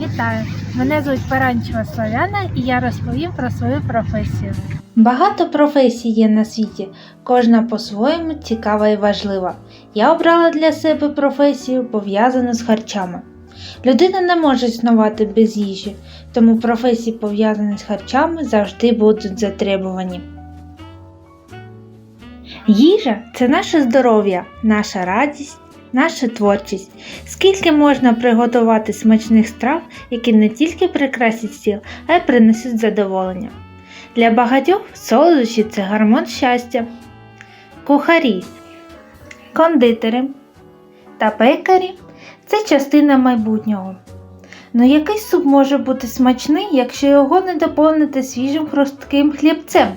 Вітаю! Мене звуть Паранчева Славяна і я розповім про свою професію. Багато професій є на світі, кожна по-своєму цікава і важлива. Я обрала для себе професію, пов'язану з харчами. Людина не може існувати без їжі, тому професії, пов'язані з харчами, завжди будуть затребувані. Їжа це наше здоров'я, наша радість, наша творчість. Скільки можна приготувати смачних страв, які не тільки прикрасять стіл, а й принесуть задоволення. Для багатьох солодощі це гормон щастя. Кухарі, кондитери та пекарі це частина майбутнього. Ну який суп може бути смачний, якщо його не доповнити свіжим хрустким хлібцем?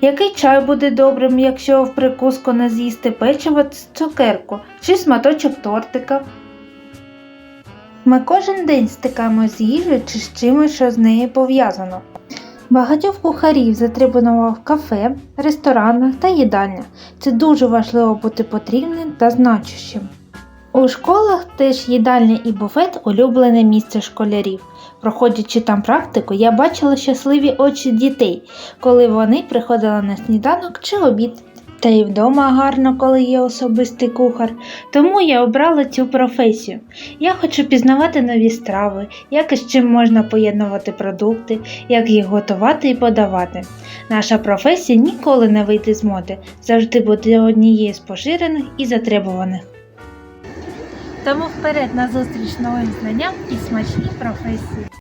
Який чай буде добрим, якщо в прикуску не з'їсти печиво цукерку чи сматочок тортика? Ми кожен день стикаємося з їжею чи з чимось, що з нею пов'язано. Багатьох кухарів затребувано в кафе, ресторанах та їдальнях. Це дуже важливо бути потрібним та значущим. У школах теж їдальня і буфет улюблене місце школярів. Проходячи там практику, я бачила щасливі очі дітей, коли вони приходили на сніданок чи обід. Та й вдома гарно, коли є особистий кухар. Тому я обрала цю професію. Я хочу пізнавати нові страви, як і з чим можна поєднувати продукти, як їх готувати і подавати. Наша професія ніколи не вийде з моди, завжди буде однією з поширених і затребуваних. Тому вперед на зустріч новим знанням і смачній професії.